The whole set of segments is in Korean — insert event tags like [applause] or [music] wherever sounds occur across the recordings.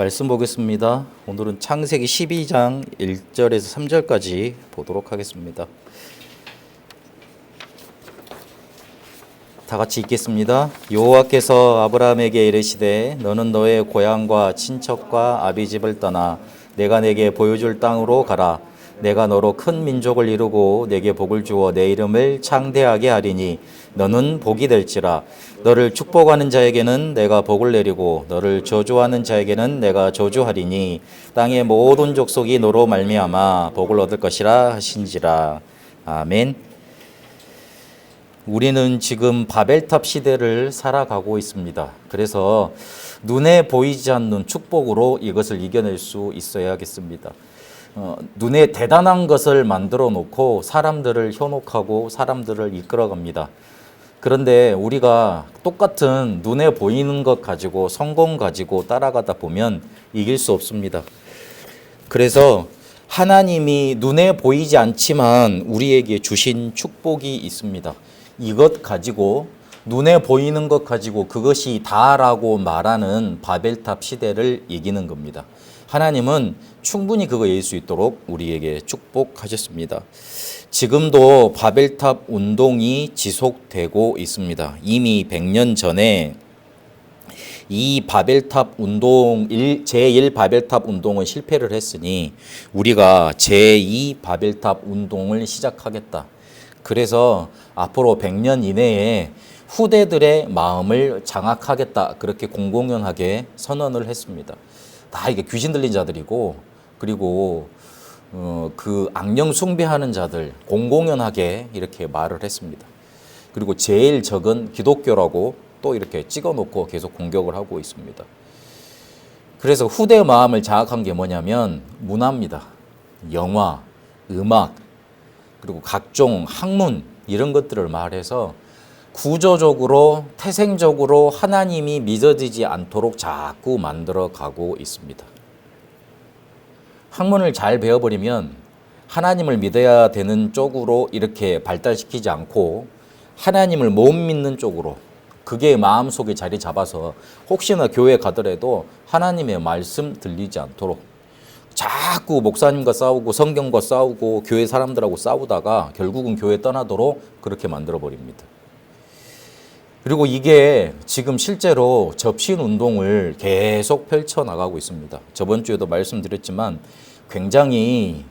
말씀 보겠습니다. 오늘은 창세기 12장 1절에서 3절까지 보도록 하겠습니다. 다 같이 읽겠습니다. 여호와께서 아브라함에게 이르시되 너는 너의 고향과 친척과 아비 집을 떠나 내가 내게 보여줄 땅으로 가라. 내가 너로 큰 민족을 이루고 내게 복을 주어 내 이름을 창대하게 하리니 너는 복이 될지라. 너를 축복하는 자에게는 내가 복을 내리고 너를 저주하는 자에게는 내가 저주하리니 땅의 모든 족속이 너로 말미암아 복을 얻을 것이라 하신지라. 아멘. 우리는 지금 바벨탑 시대를 살아가고 있습니다. 그래서 눈에 보이지 않는 축복으로 이것을 이겨낼 수 있어야겠습니다. 어, 눈에 대단한 것을 만들어 놓고 사람들을 현혹하고 사람들을 이끌어갑니다. 그런데 우리가 똑같은 눈에 보이는 것 가지고 성공 가지고 따라가다 보면 이길 수 없습니다. 그래서 하나님이 눈에 보이지 않지만 우리에게 주신 축복이 있습니다. 이것 가지고 눈에 보이는 것 가지고 그것이 다라고 말하는 바벨탑 시대를 이기는 겁니다. 하나님은 충분히 그거 이길 수 있도록 우리에게 축복하셨습니다. 지금도 바벨탑 운동이 지속되고 있습니다. 이미 100년 전에 이 바벨탑 운동 제1 바벨탑 운동은 실패를 했으니 우리가 제2 바벨탑 운동을 시작하겠다. 그래서 앞으로 100년 이내에 후대들의 마음을 장악하겠다. 그렇게 공공연하게 선언을 했습니다. 다 이게 귀신 들린 자들이고 그리고 어, 그 악령 숭배하는 자들 공공연하게 이렇게 말을 했습니다. 그리고 제일 적은 기독교라고 또 이렇게 찍어 놓고 계속 공격을 하고 있습니다. 그래서 후대 마음을 장악한 게 뭐냐면 문화입니다. 영화, 음악, 그리고 각종 학문 이런 것들을 말해서 구조적으로 태생적으로 하나님이 믿어지지 않도록 자꾸 만들어 가고 있습니다. 학문을 잘 배워버리면 하나님을 믿어야 되는 쪽으로 이렇게 발달시키지 않고 하나님을 못 믿는 쪽으로 그게 마음속에 자리 잡아서 혹시나 교회 가더라도 하나님의 말씀 들리지 않도록 자꾸 목사님과 싸우고 성경과 싸우고 교회 사람들하고 싸우다가 결국은 교회 떠나도록 그렇게 만들어 버립니다. 그리고 이게 지금 실제로 접신 운동을 계속 펼쳐 나가고 있습니다. 저번 주에도 말씀드렸지만 굉장히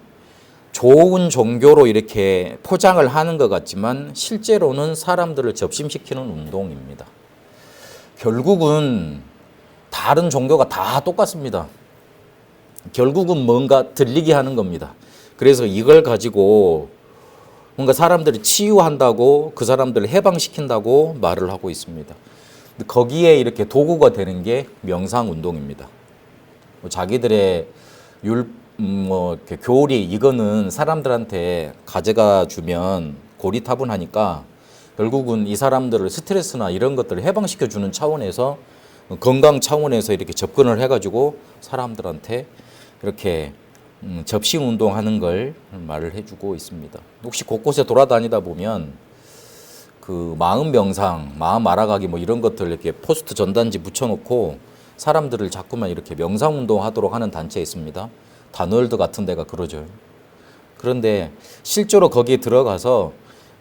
좋은 종교로 이렇게 포장을 하는 것 같지만 실제로는 사람들을 접심시키는 운동입니다. 결국은 다른 종교가 다 똑같습니다. 결국은 뭔가 들리게 하는 겁니다. 그래서 이걸 가지고 뭔가 사람들이 치유한다고 그 사람들을 해방시킨다고 말을 하고 있습니다. 거기에 이렇게 도구가 되는 게 명상 운동입니다. 뭐 자기들의 율, 음, 뭐, 이렇게 교리, 이거는 사람들한테 가져가 주면 고리타분하니까 결국은 이 사람들을 스트레스나 이런 것들을 해방시켜 주는 차원에서 건강 차원에서 이렇게 접근을 해가지고 사람들한테 이렇게 음, 접신 운동하는 걸 말을 해주고 있습니다. 혹시 곳곳에 돌아다니다 보면 그 마음 명상, 마음 알아가기 뭐 이런 것들 이렇게 포스트 전단지 붙여놓고 사람들을 자꾸만 이렇게 명상 운동하도록 하는 단체 있습니다. 다널드 같은 데가 그러죠. 그런데 실제로 거기에 들어가서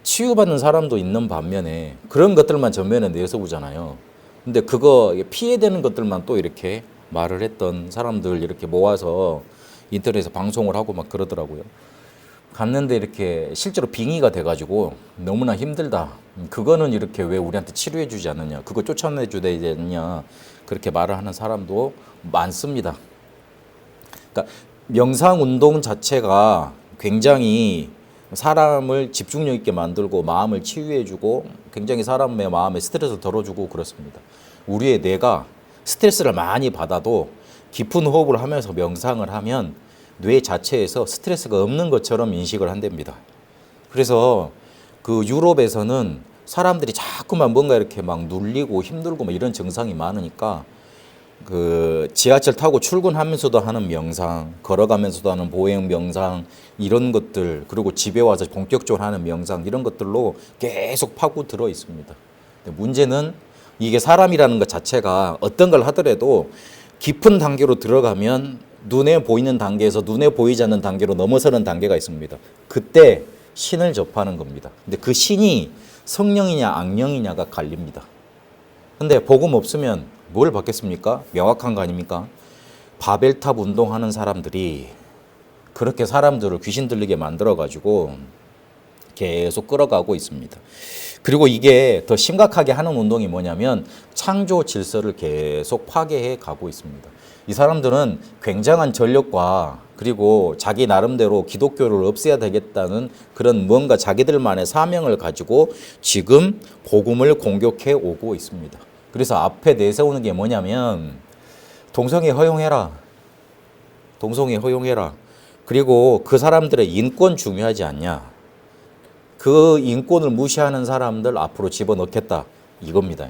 치유받는 사람도 있는 반면에 그런 것들만 전면에 내세우잖아요. 근데 그거 피해되는 것들만 또 이렇게 말을 했던 사람들 이렇게 모아서 인터넷에서 방송을 하고 막 그러더라고요. 갔는데 이렇게 실제로 빙의가 돼가지고 너무나 힘들다. 그거는 이렇게 왜 우리한테 치료해 주지 않느냐. 그거 쫓아내 주야 되느냐. 그렇게 말을 하는 사람도 많습니다. 그러니까 명상 운동 자체가 굉장히 사람을 집중력 있게 만들고 마음을 치유해 주고 굉장히 사람의 마음에 스트레스를 덜어주고 그렇습니다. 우리의 뇌가 스트레스를 많이 받아도 깊은 호흡을 하면서 명상을 하면 뇌 자체에서 스트레스가 없는 것처럼 인식을 한답니다. 그래서 그 유럽에서는 사람들이 자꾸만 뭔가 이렇게 막 눌리고 힘들고 막 이런 증상이 많으니까 그 지하철 타고 출근하면서도 하는 명상, 걸어가면서도 하는 보행 명상 이런 것들 그리고 집에 와서 본격적으로 하는 명상 이런 것들로 계속 파고 들어 있습니다. 문제는 이게 사람이라는 것 자체가 어떤 걸 하더라도 깊은 단계로 들어가면 눈에 보이는 단계에서 눈에 보이지 않는 단계로 넘어서는 단계가 있습니다. 그때 신을 접하는 겁니다. 근데 그 신이 성령이냐 악령이냐가 갈립니다. 근데 복음 없으면 뭘 받겠습니까? 명확한 거 아닙니까? 바벨탑 운동하는 사람들이 그렇게 사람들을 귀신 들리게 만들어 가지고 계속 끌어가고 있습니다. 그리고 이게 더 심각하게 하는 운동이 뭐냐면 창조 질서를 계속 파괴해 가고 있습니다. 이 사람들은 굉장한 전력과 그리고 자기 나름대로 기독교를 없애야 되겠다는 그런 뭔가 자기들만의 사명을 가지고 지금 복음을 공격해 오고 있습니다. 그래서 앞에 내세우는 게 뭐냐면 동성애 허용해라. 동성애 허용해라. 그리고 그 사람들의 인권 중요하지 않냐. 그 인권을 무시하는 사람들 앞으로 집어넣겠다. 이겁니다.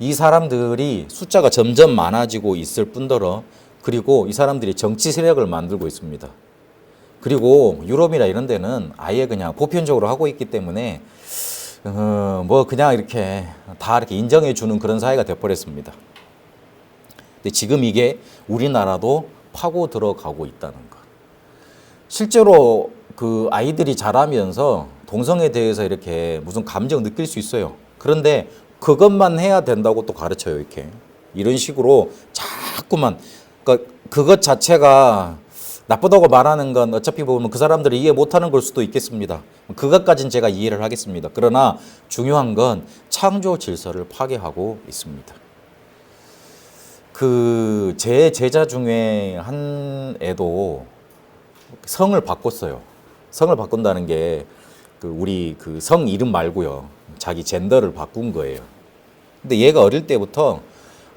이 사람들이 숫자가 점점 많아지고 있을 뿐더러 그리고 이 사람들이 정치 세력을 만들고 있습니다. 그리고 유럽이나 이런 데는 아예 그냥 보편적으로 하고 있기 때문에 어, 뭐 그냥 이렇게 다 이렇게 인정해 주는 그런 사회가 돼버렸습니다. 근데 지금 이게 우리나라도 파고 들어가고 있다는 것. 실제로 그 아이들이 자라면서 동성에 대해서 이렇게 무슨 감정 느낄 수 있어요. 그런데 그것만 해야 된다고 또 가르쳐요, 이렇게. 이런 식으로 자꾸만, 그러니까 그것 자체가 나쁘다고 말하는 건 어차피 보면 그 사람들이 이해 못하는 걸 수도 있겠습니다. 그것까지는 제가 이해를 하겠습니다. 그러나 중요한 건 창조 질서를 파괴하고 있습니다. 그 제 제자 중에 한 애도 성을 바꿨어요. 성을 바꾼다는 게 그 우리 그 성 이름 말고요. 자기 젠더를 바꾼 거예요. 근데 얘가 어릴 때부터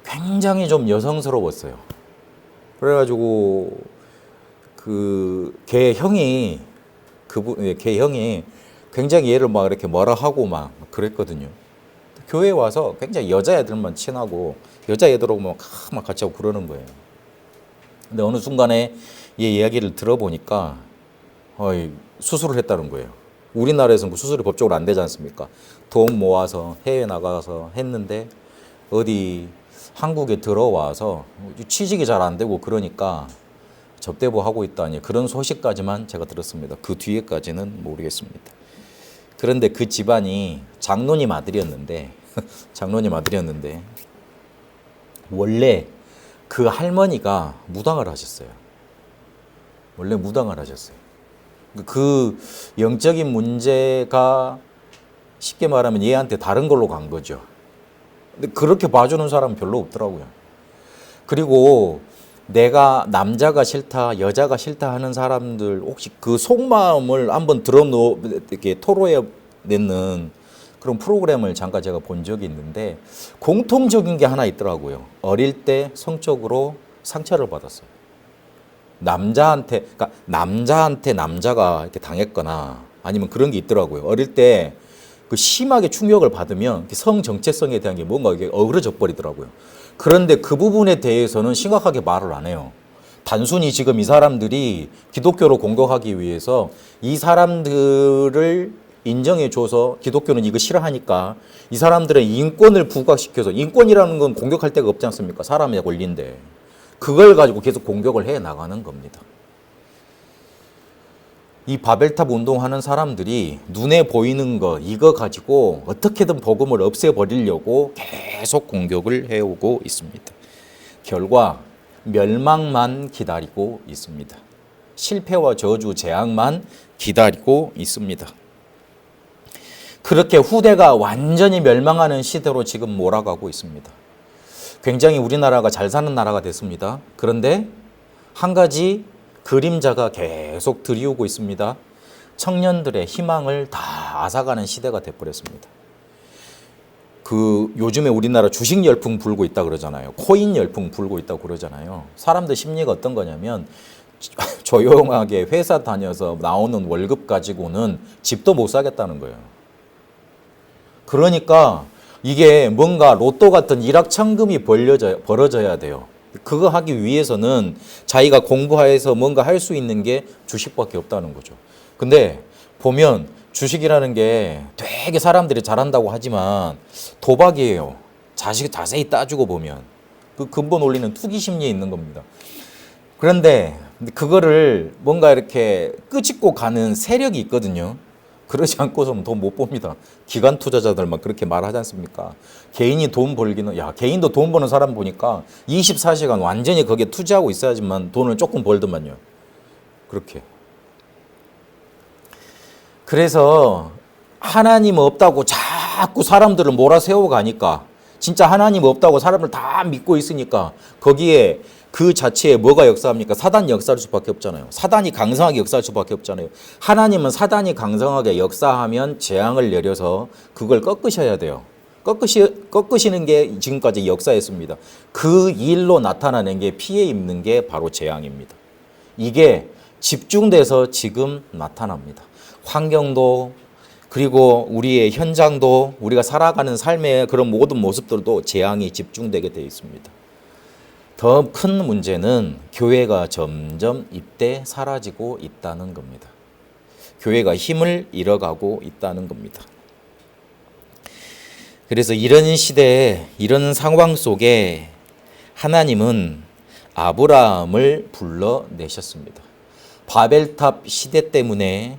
굉장히 좀 여성스러웠어요. 그래가지고 그 걔 형이 그분 예, 걔 형이 굉장히 얘를 막 이렇게 뭐라 하고 막 그랬거든요. 교회 에 와서 굉장히 여자애들만 친하고 여자애들하고 막, 막 같이 하고 그러는 거예요. 근데 어느 순간에 얘 이야기를 들어보니까 어이, 수술을 했다는 거예요. 우리나라에서는 그 수술이 법적으로 안 되지 않습니까? 돈 모아서 해외 나가서 했는데 어디 한국에 들어와서 취직이 잘 안 되고 그러니까 접대부 하고 있다니 그런 소식까지만 제가 들었습니다. 그 뒤에까지는 모르겠습니다. 그런데 그 집안이 장로님 아들이었는데 [laughs] 장로님 아들이었는데 원래 그 할머니가 무당을 하셨어요. 원래 무당을 하셨어요. 그 영적인 문제가 쉽게 말하면 얘한테 다른 걸로 간 거죠. 근데 그렇게 봐주는 사람은 별로 없더라고요. 그리고 내가 남자가 싫다, 여자가 싫다 하는 사람들 혹시 그 속마음을 한번 들어놓 이렇게 토로해 내는 그런 프로그램을 잠깐 제가 본 적이 있는데 공통적인 게 하나 있더라고요. 어릴 때 성적으로 상처를 받았어요. 남자한테 그러니까 남자한테 남자가 이렇게 당했거나 아니면 그런 게 있더라고요. 어릴 때 그 심하게 충격을 받으면 성 정체성에 대한 게 뭔가 이게 어그러져 버리더라고요. 그런데 그 부분에 대해서는 심각하게 말을 안 해요. 단순히 지금 이 사람들이 기독교로 공격하기 위해서 이 사람들을 인정해 줘서 기독교는 이거 싫어하니까 이 사람들의 인권을 부각시켜서 인권이라는 건 공격할 데가 없지 않습니까? 사람의 권리인데. 그걸 가지고 계속 공격을 해 나가는 겁니다. 이 바벨탑 운동하는 사람들이 눈에 보이는 거 이거 가지고 어떻게든 복음을 없애버리려고 계속 공격을 해오고 있습니다. 결과 멸망만 기다리고 있습니다. 실패와 저주, 재앙만 기다리고 있습니다. 그렇게 후대가 완전히 멸망하는 시대로 지금 몰아가고 있습니다. 굉장히 우리나라가 잘 사는 나라가 됐습니다. 그런데 한 가지 그림자가 계속 들이오고 있습니다. 청년들의 희망을 다 앗아가는 시대가 돼버렸습니다. 그 요즘에 우리나라 주식 열풍 불고 있다 그러잖아요. 코인 열풍 불고 있다고 그러잖아요. 사람들 심리가 어떤 거냐면 [laughs] 조용하게 회사 다녀서 나오는 월급 가지고는 집도 못 사겠다는 거예요. 그러니까 이게 뭔가 로또 같은 일확천금이 벌려져, 벌어져야 돼요. 그거 하기 위해서는 자기가 공부해서 뭔가 할 수 있는 게 주식밖에 없다는 거죠. 근데 보면 주식이라는 게 되게 사람들이 잘한다고 하지만 도박이에요. 자식 자세히 따지고 보면 그 근본 원리는 투기 심리에 있는 겁니다. 그런데 그거를 뭔가 이렇게 끄집고 가는 세력이 있거든요. 그러지 않고서는 돈 못 봅니다. 기관 투자자들만 그렇게 말하지 않습니까? 개인이 돈 벌기는, 야, 개인도 돈 버는 사람 보니까 24시간 완전히 거기에 투자하고 있어야지만 돈을 조금 벌더만요. 그렇게. 그래서 하나님 없다고 자꾸 사람들을 몰아세워 가니까 진짜 하나님 없다고 사람을 다 믿고 있으니까 거기에 그 자체에 뭐가 역사합니까? 사단이 역사할 수밖에 없잖아요. 사단이 강성하게 역사할 수밖에 없잖아요. 하나님은 사단이 강성하게 역사하면 재앙을 내려서 그걸 꺾으셔야 돼요. 꺾으시, 꺾으시는 게 지금까지 역사였습니다. 그 일로 나타나는 게 피해 입는 게 바로 재앙입니다. 이게 집중돼서 지금 나타납니다. 환경도 그리고 우리의 현장도 우리가 살아가는 삶의 그런 모든 모습들도 재앙이 집중되게 되어 있습니다. 더 큰 문제는 교회가 점점 이때 사라지고 있다는 겁니다. 교회가 힘을 잃어가고 있다는 겁니다. 그래서 이런 시대에 이런 상황 속에 하나님은 아브라함을 불러내셨습니다. 바벨탑 시대 때문에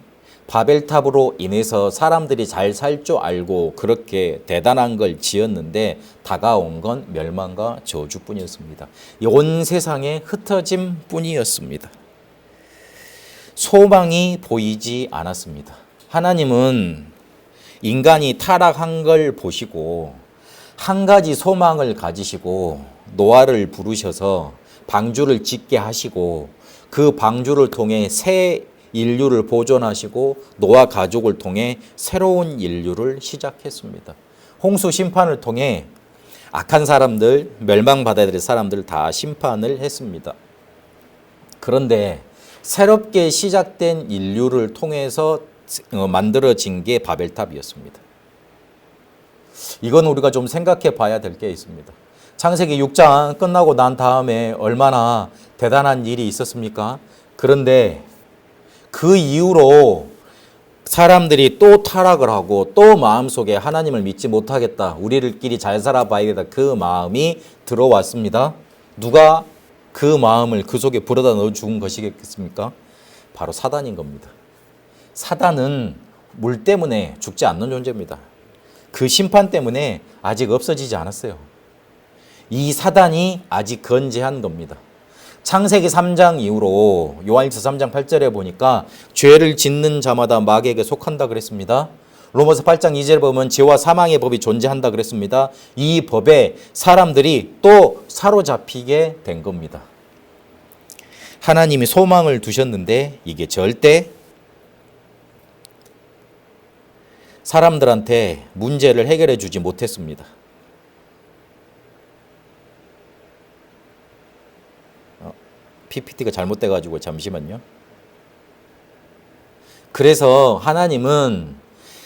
바벨탑으로 인해서 사람들이 잘 살 줄 알고 그렇게 대단한 걸 지었는데 다가온 건 멸망과 저주뿐이었습니다. 온 세상에 흩어짐 뿐이었습니다. 소망이 보이지 않았습니다. 하나님은 인간이 타락한 걸 보시고 한 가지 소망을 가지시고 노아를 부르셔서 방주를 짓게 하시고 그 방주를 통해 새 인류를 보존하시고 노아 가족을 통해 새로운 인류를 시작했습니다. 홍수 심판을 통해 악한 사람들, 멸망받아야 될 사람들 다 심판을 했습니다. 그런데 새롭게 시작된 인류를 통해서 어, 만들어진 게 바벨탑이었습니다. 이건 우리가 좀 생각해 봐야 될 게 있습니다. 창세기 6장 끝나고 난 다음에 얼마나 대단한 일이 있었습니까? 그런데 그 이후로 사람들이 또 타락을 하고 또 마음속에 하나님을 믿지 못하겠다. 우리들끼리 잘 살아봐야겠다. 그 마음이 들어왔습니다. 누가 그 마음을 그 속에 불어다 넣어 죽은 것이겠습니까? 바로 사단인 겁니다. 사단은 물 때문에 죽지 않는 존재입니다. 그 심판 때문에 아직 없어지지 않았어요. 이 사단이 아직 건재한 겁니다. 창세기 3장 이후로 요한일서 3장 8절에 보니까 죄를 짓는 자마다 마귀에게 속한다 그랬습니다. 로마서 8장 2절에 보면 죄와 사망의 법이 존재한다 그랬습니다. 이 법에 사람들이 또 사로잡히게 된 겁니다. 하나님이 소망을 두셨는데 이게 절대 사람들한테 문제를 해결해 주지 못했습니다. PPT가 잘못돼 가지고 잠시만요. 그래서 하나님은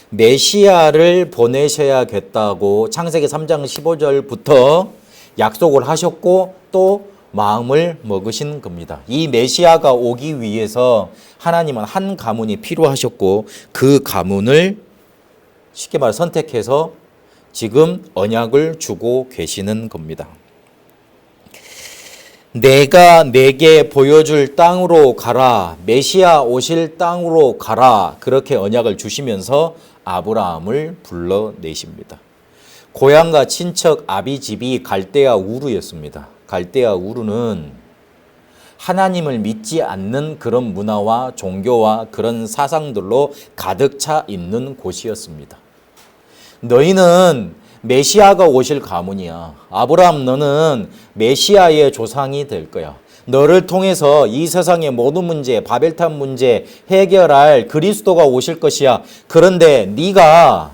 메시아를 보내셔야겠다고 창세기 3장 15절부터 약속을 하셨고 또 마음을 먹으신 겁니다. 이 메시아가 오기 위해서 하나님은 한 가문이 필요하셨고 그 가문을 쉽게 말 선택해서 지금 언약을 주고 계시는 겁니다. 내가 내게 보여줄 땅으로 가라. 메시아 오실 땅으로 가라. 그렇게 언약을 주시면서 아브라함을 불러내십니다. 고향과 친척 아비 집이 갈대아 우르였습니다. 갈대아 우르는 하나님을 믿지 않는 그런 문화와 종교와 그런 사상들로 가득 차 있는 곳이었습니다. 너희는 메시아가 오실 가문이야. 아브라함 너는 메시아의 조상이 될 거야. 너를 통해서 이 세상의 모든 문제, 바벨탑 문제 해결할 그리스도가 오실 것이야. 그런데 네가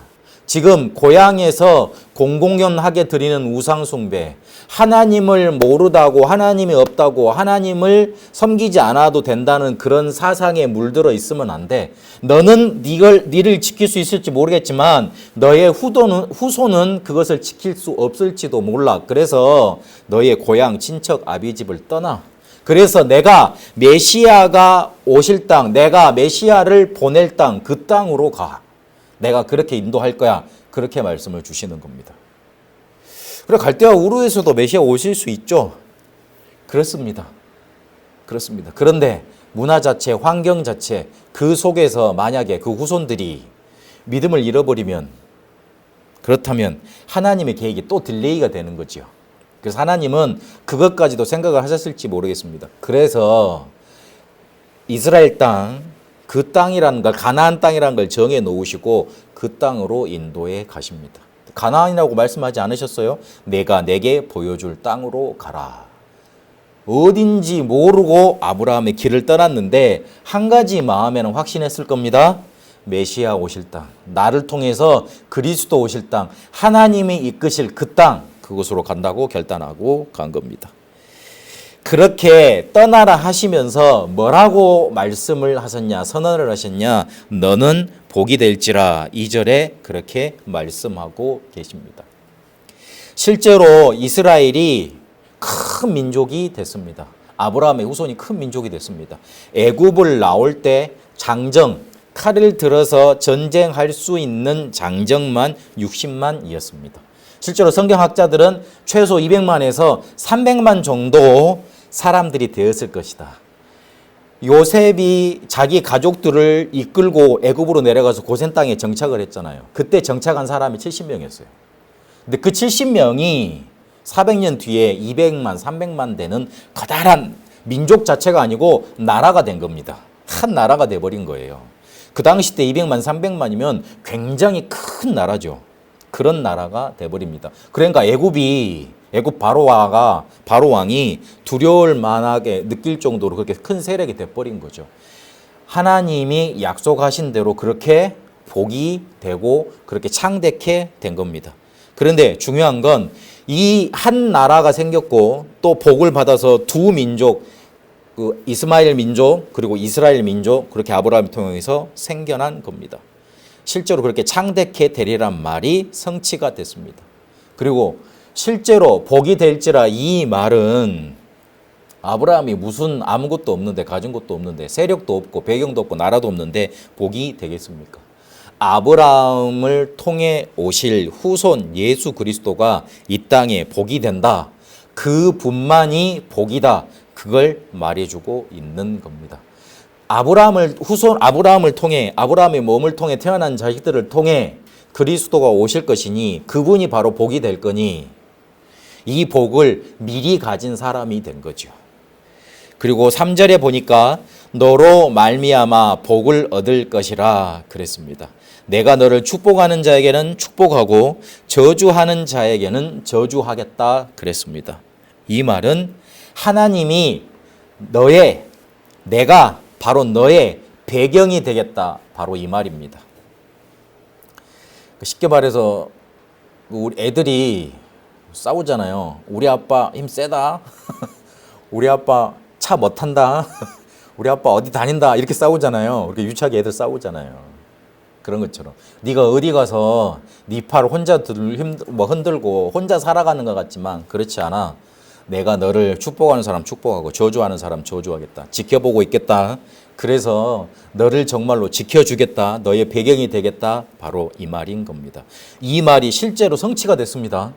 지금 고향에서 공공연하게 드리는 우상 숭배, 하나님을 모르다고 하나님이 없다고 하나님을 섬기지 않아도 된다는 그런 사상에 물들어 있으면 안 돼. 너는 니걸 니를 지킬 수 있을지 모르겠지만 너의 후도는 후손은 그것을 지킬 수 없을지도 몰라. 그래서 너의 고향 친척 아비집을 떠나. 그래서 내가 메시아가 오실 땅, 내가 메시아를 보낼 땅, 그 땅으로 가. 내가 그렇게 인도할 거야. 그렇게 말씀을 주시는 겁니다. 그래 갈대아 우르에서도 메시아 오실 수 있죠. 그렇습니다. 그렇습니다. 그런데 문화 자체, 환경 자체 그 속에서 만약에 그 후손들이 믿음을 잃어버리면 그렇다면 하나님의 계획이 또 딜레이가 되는 거죠. 그래서 하나님은 그것까지도 생각을 하셨을지 모르겠습니다. 그래서 이스라엘 땅, 그 땅이라는 걸, 가나안 땅이라는 걸 정해 놓으시고 그 땅으로 인도해 가십니다. 가나안이라고 말씀하지 않으셨어요? 내가 내게 보여줄 땅으로 가라. 어딘지 모르고 아브라함의 길을 떠났는데 한 가지 마음에는 확신했을 겁니다. 메시아 오실 땅, 나를 통해서 그리스도 오실 땅, 하나님이 이끄실 그 땅, 그곳으로 간다고 결단하고 간 겁니다. 그렇게 떠나라 하시면서 뭐라고 말씀을 하셨냐, 선언을 하셨냐, 너는 복이 될지라 2절에 그렇게 말씀하고 계십니다. 실제로 이스라엘이 큰 민족이 됐습니다. 아브라함의 후손이 큰 민족이 됐습니다. 애굽을 나올 때 장정, 칼을 들어서 전쟁할 수 있는 장정만 60만이었습니다. 실제로 성경학자들은 최소 200만에서 300만 정도 사람들이 되었을 것이다. 요셉이 자기 가족들을 이끌고 애굽으로 내려가서 고센 땅에 정착을 했잖아요. 그때 정착한 사람이 70명이었어요. 근데 그 70명이 400년 뒤에 200만, 300만 되는 커다란 민족 자체가 아니고 나라가 된 겁니다. 한 나라가 돼 버린 거예요. 그 당시 때 200만, 300만이면 굉장히 큰 나라죠. 그런 나라가 돼 버립니다. 그러니까 애굽이 애굽 바로와가 바로 왕이 두려울 만하게 느낄 정도로 그렇게 큰 세력이 돼 버린 거죠. 하나님이 약속하신 대로 그렇게 복이 되고 그렇게 창대케 된 겁니다. 그런데 중요한 건 이 한 나라가 생겼고 또 복을 받아서 두 민족 그 이스마엘 민족 그리고 이스라엘 민족 그렇게 아브라함을 통해서 생겨난 겁니다. 실제로 그렇게 창대케 되리란 말이 성취가 됐습니다. 그리고 실제로 복이 될지라 이 말은 아브라함이 무슨 아무것도 없는데 가진 것도 없는데 세력도 없고 배경도 없고 나라도 없는데 복이 되겠습니까? 아브라함을 통해 오실 후손 예수 그리스도가 이 땅에 복이 된다. 그 분만이 복이다. 그걸 말해주고 있는 겁니다. 아브라함을 후손 아브라함을 통해 아브라함의 몸을 통해 태어난 자식들을 통해 그리스도가 오실 것이니 그분이 바로 복이 될 거니 이 복을 미리 가진 사람이 된 거죠. 그리고 3절에 보니까 너로 말미암아 복을 얻을 것이라 그랬습니다. 내가 너를 축복하는 자에게는 축복하고 저주하는 자에게는 저주하겠다 그랬습니다. 이 말은 하나님이 너의 내가 바로 너의 배경이 되겠다. 바로 이 말입니다. 쉽게 말해서 우리 애들이 싸우잖아요. 우리 아빠 힘 세다. [laughs] 우리 아빠 차 못 탄다. [laughs] 우리 아빠 어디 다닌다. 이렇게 싸우잖아요. 이렇게 유치하게 애들 싸우잖아요. 그런 것처럼 네가 어디 가서 네 팔 혼자 들, 힘, 뭐 흔들고 혼자 살아가는 것 같지만 그렇지 않아. 내가 너를 축복하는 사람 축복하고 저주하는 사람 저주하겠다. 지켜보고 있겠다. 그래서 너를 정말로 지켜주겠다. 너의 배경이 되겠다. 바로 이 말인 겁니다. 이 말이 실제로 성취가 됐습니다.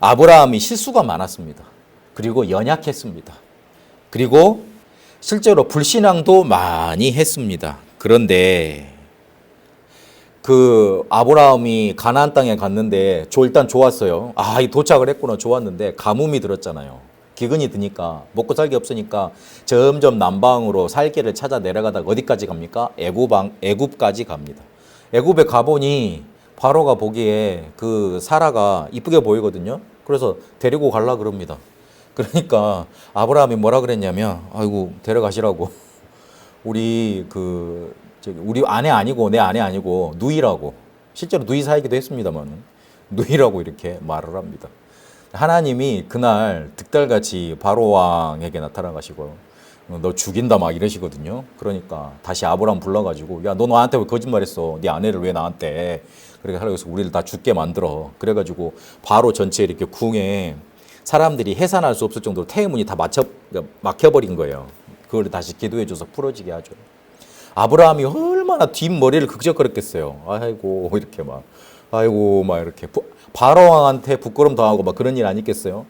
아브라함이 실수가 많았습니다. 그리고 연약했습니다. 그리고 실제로 불신앙도 많이 했습니다. 그런데 그 아브라함이 가나안 땅에 갔는데 조 일단 좋았어요. 아, 이 도착을 했구나 좋았는데 가뭄이 들었잖아요. 기근이 드니까 먹고 살기 없으니까 점점 남방으로 살길을 찾아 내려가다가 어디까지 갑니까? 애굽방 애굽까지 갑니다. 애굽에 가보니 바로가 보기에 그 사라가 이쁘게 보이거든요. 그래서 데리고 갈라 그럽니다. 그러니까 아브라함이 뭐라 그랬냐면 아이고 데려가시라고 [laughs] 우리 그 우리 아내 아니고 내 아내 아니고 누이라고 실제로 누이 사이기도 했습니다만 누이라고 이렇게 말을 합니다. 하나님이 그날 득달같이 바로 왕에게 나타나가시고 너 죽인다 막 이러시거든요. 그러니까 다시 아브라함 불러가지고 야 너 나한테 왜 거짓말했어? 네 아내를 왜 나한테? 그렇게 하려고 우리를 다 죽게 만들어. 그래가지고 바로 전체 이렇게 궁에 사람들이 해산할 수 없을 정도로 태문이 다 막혀 막혀버린 거예요. 그걸 다시 기도해줘서 풀어지게 하죠. 아브라함이 얼마나 뒷머리를 극적거렸겠어요. 아이고 이렇게 막 아이고 막 이렇게 부- 바로 왕한테 부끄럼 당하고 막 그런 일 아니겠어요?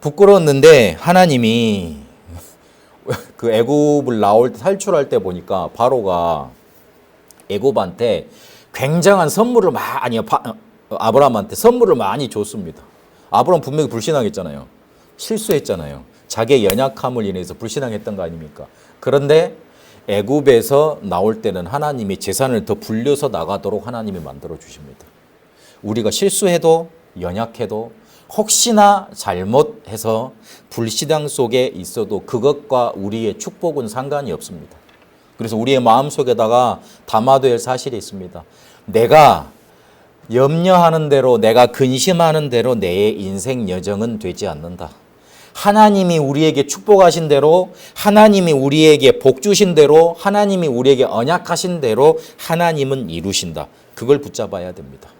부끄러웠는데 하나님이 [laughs] 그 애굽을 나올 때 탈출할 때 보니까 바로가 애굽한테 굉장한 선물을 많이 파- 어, 아브라함한테 선물을 많이 줬습니다. 아브라함 분명히 불신앙했잖아요. 실수했잖아요. 자기의 연약함을 인해서 불신앙했던 거 아닙니까? 그런데 애굽에서 나올 때는 하나님이 재산을 더 불려서 나가도록 하나님이 만들어 주십니다. 우리가 실수해도 연약해도 혹시나 잘못해서 불신앙 속에 있어도 그것과 우리의 축복은 상관이 없습니다. 그래서 우리의 마음 속에다가 담아둬야 사실이 있습니다. 내가 염려하는 대로 내가 근심하는 대로 내 인생 여정은 되지 않는다. 하나님이 우리에게 축복하신 대로 하나님이 우리에게 복 주신 대로 하나님이 우리에게 언약하신 대로 하나님은 이루신다. 그걸 붙잡아야 됩니다.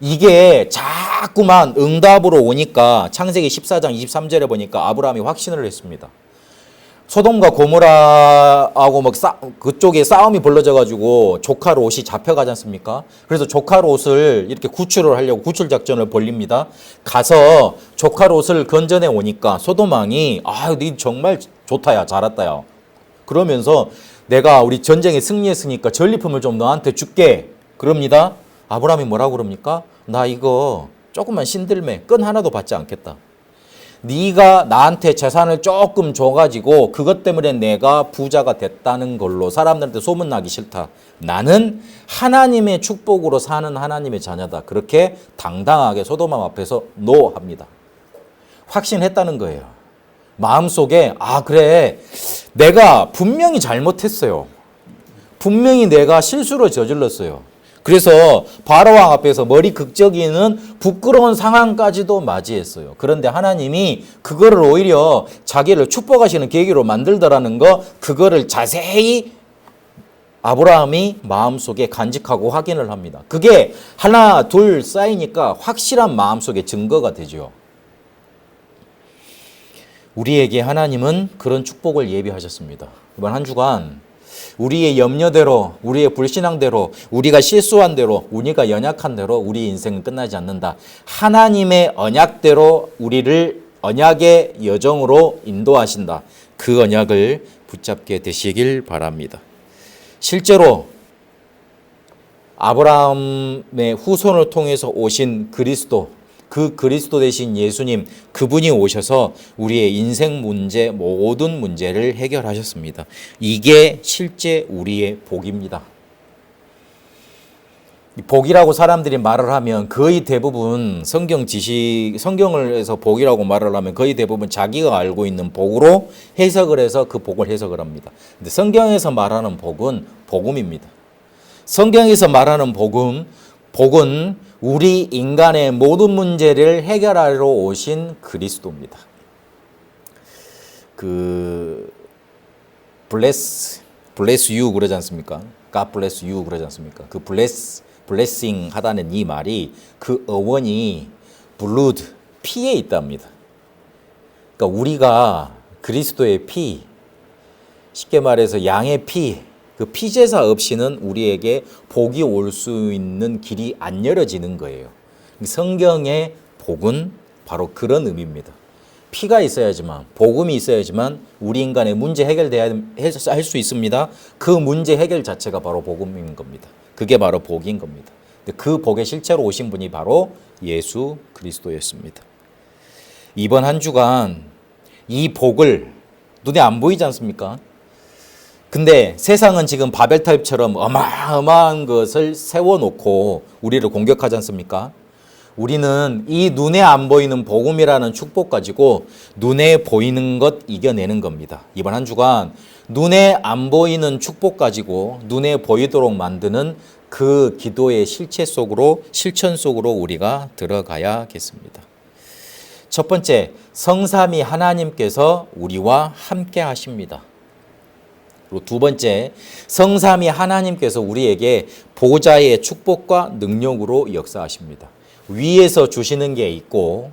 이게 자꾸만 응답으로 오니까 창세기 14장 23절에 보니까 아브라함이 확신을 했습니다. 소돔과 고모라하고 막 싸, 그쪽에 싸움이 벌어져 가지고 조카 롯이 잡혀가지 않습니까? 그래서 조카 롯을 이렇게 구출을 하려고 구출 작전을 벌립니다. 가서 조카 롯을 건져내 오니까 소돔 왕이 아, 니 정말 좋다야, 잘했다야. 그러면서 내가 우리 전쟁에 승리했으니까 전리품을 좀 너한테 줄게. 그럽니다. 아브라함이 뭐라고 그럽니까? 나 이거 조금만 신들매 끈 하나도 받지 않겠다. 네가 나한테 재산을 조금 줘가지고 그것 때문에 내가 부자가 됐다는 걸로 사람들한테 소문나기 싫다. 나는 하나님의 축복으로 사는 하나님의 자녀다. 그렇게 당당하게 소도맘 앞에서 노합니다. 확신했다는 거예요. 마음속에 아 그래 내가 분명히 잘못했어요. 분명히 내가 실수를 저질렀어요. 그래서 바로왕 앞에서 머리 극적이는 부끄러운 상황까지도 맞이했어요. 그런데 하나님이 그거를 오히려 자기를 축복하시는 계기로 만들더라는 거 그거를 자세히 아브라함이 마음속에 간직하고 확인을 합니다. 그게 하나 둘 쌓이니까 확실한 마음속에 증거가 되죠. 우리에게 하나님은 그런 축복을 예비하셨습니다. 이번 한 주간 우리의 염려대로, 우리의 불신앙대로, 우리가 실수한 대로, 우리가 연약한 대로 우리 인생은 끝나지 않는다. 하나님의 언약대로 우리를 언약의 여정으로 인도하신다. 그 언약을 붙잡게 되시길 바랍니다. 실제로 아브라함의 후손을 통해서 오신 그리스도, 그 그리스도 대신 예수님, 그분이 오셔서 우리의 인생 문제, 모든 문제를 해결하셨습니다. 이게 실제 우리의 복입니다. 이 복이라고 사람들이 말을 하면 거의 대부분 성경 지식, 성경을 해서 복이라고 말을 하면 거의 대부분 자기가 알고 있는 복으로 해석을 해서 그 복을 해석을 합니다. 근데 성경에서 말하는 복은 복음입니다. 성경에서 말하는 복음, 복은 우리 인간의 모든 문제를 해결하러 오신 그리스도입니다. 그 bless bless 그러지 않습니까? God bless 그러지 않습니까? 그 bless blessing 하다는 이 말이 그 어원이 blood 피에 있답니다. 그러니까 우리가 그리스도의 피 쉽게 말해서 양의 피, 그 피제사 없이는 우리에게 복이 올 수 있는 길이 안 열어지는 거예요. 성경의 복은 바로 그런 의미입니다. 피가 있어야지만 복음이 있어야지만 우리 인간의 문제 해결돼야 할 수 있습니다. 그 문제 해결 자체가 바로 복음인 겁니다. 그게 바로 복인 겁니다. 그 복의 실체로 오신 분이 바로 예수 그리스도였습니다. 이번 한 주간 이 복을 눈에 안 보이지 않습니까? 근데 세상은 지금 바벨탑처럼 어마어마한 것을 세워놓고 우리를 공격하지 않습니까? 우리는 이 눈에 안 보이는 복음이라는 축복 가지고 눈에 보이는 것 이겨내는 겁니다. 이번 한 주간 눈에 안 보이는 축복 가지고 눈에 보이도록 만드는 그 기도의 실체 속으로 실천 속으로 우리가 들어가야겠습니다. 첫 번째, 성삼이 하나님께서 우리와 함께 하십니다. 그리고 두 번째, 성삼이 하나님께서 우리에게 보좌의 축복과 능력으로 역사하십니다. 위에서 주시는 게 있고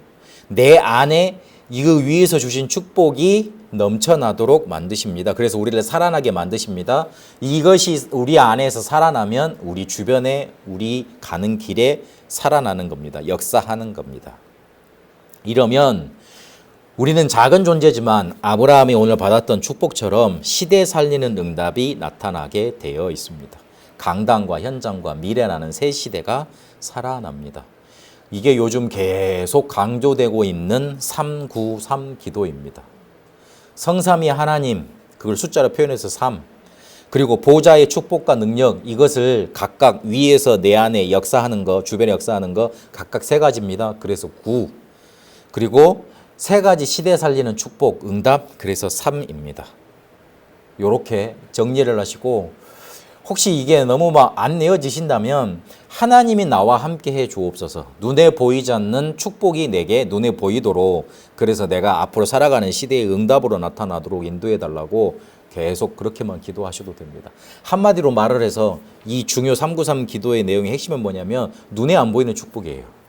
내 안에 이 위에서 주신 축복이 넘쳐나도록 만드십니다. 그래서 우리를 살아나게 만드십니다. 이것이 우리 안에서 살아나면 우리 주변에 우리 가는 길에 살아나는 겁니다. 역사하는 겁니다. 이러면 우리는 작은 존재지만 아브라함이 오늘 받았던 축복처럼 시대 살리는 응답이 나타나게 되어 있습니다. 강당과 현장과 미래라는 새 시대가 살아납니다. 이게 요즘 계속 강조되고 있는 393 기도입니다. 성삼이 하나님, 그걸 숫자로 표현해서 3. 그리고 보좌의 축복과 능력, 이것을 각각 위에서 내 안에 역사하는 거, 주변에 역사하는 거 각각 세 가지입니다. 그래서 9. 그리고 세 가지 시대 살리는 축복, 응답, 그래서 3입니다. 요렇게 정리를 하시고 혹시 이게 너무 막 안 내어지신다면 하나님이 나와 함께 해 주옵소서. 눈에 보이지 않는 축복이 내게 눈에 보이도록 그래서 내가 앞으로 살아가는 시대의 응답으로 나타나도록 인도해 달라고 계속 그렇게만 기도하셔도 됩니다. 한마디로 말을 해서 이 중요 393 기도의 내용의 핵심은 뭐냐면 눈에 안 보이는 축복이에요.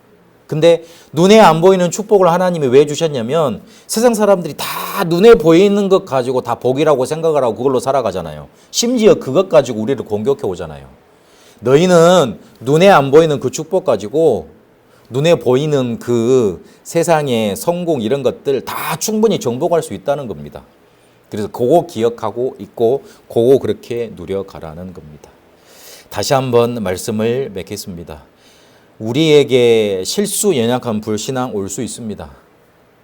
근데 눈에 안 보이는 축복을 하나님이 왜 주셨냐면 세상 사람들이 다 눈에 보이는 것 가지고 다 복이라고 생각을 하고 그걸로 살아가잖아요. 심지어 그것 가지고 우리를 공격해 오잖아요. 너희는 눈에 안 보이는 그 축복 가지고 눈에 보이는 그 세상의 성공 이런 것들 다 충분히 정복할 수 있다는 겁니다. 그래서 그거 기억하고 있고 그거 그렇게 누려가라는 겁니다. 다시 한번 말씀을 맺겠습니다. 우리에게 실수, 연약한 불신앙 올 수 있습니다.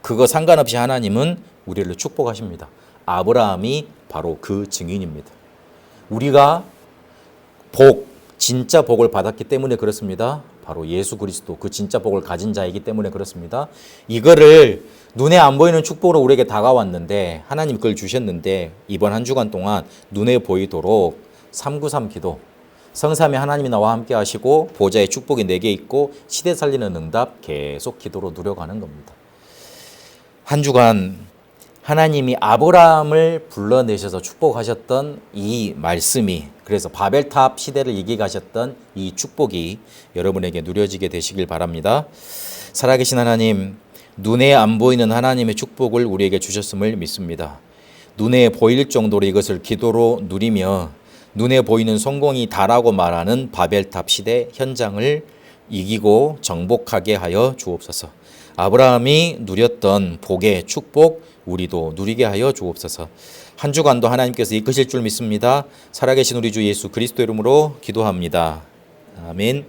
그거 상관없이 하나님은 우리를 축복하십니다. 아브라함이 바로 그 증인입니다. 우리가 복, 진짜 복을 받았기 때문에 그렇습니다. 바로 예수 그리스도 그 진짜 복을 가진 자이기 때문에 그렇습니다. 이거를 눈에 안 보이는 축복으로 우리에게 다가왔는데 하나님 그걸 주셨는데 이번 한 주간 동안 눈에 보이도록 393 기도 성삼위 하나님이 나와 함께 하시고 보좌의 축복이 내게 있고 시대 살리는 응답 계속 기도로 누려가는 겁니다. 한 주간 하나님이 아브라함을 불러내셔서 축복하셨던 이 말씀이 그래서 바벨탑 시대를 이기가셨던 이 축복이 여러분에게 누려지게 되시길 바랍니다. 살아계신 하나님, 눈에 안 보이는 하나님의 축복을 우리에게 주셨음을 믿습니다. 눈에 보일 정도로 이것을 기도로 누리며 눈에 보이는 성공이 다라고 말하는 바벨탑 시대 현장을 이기고 정복하게 하여 주옵소서. 아브라함이 누렸던 복의 축복 우리도 누리게 하여 주옵소서. 한 주간도 하나님께서 이끄실 줄 믿습니다. 살아계신 우리 주 예수 그리스도 이름으로 기도합니다. 아멘.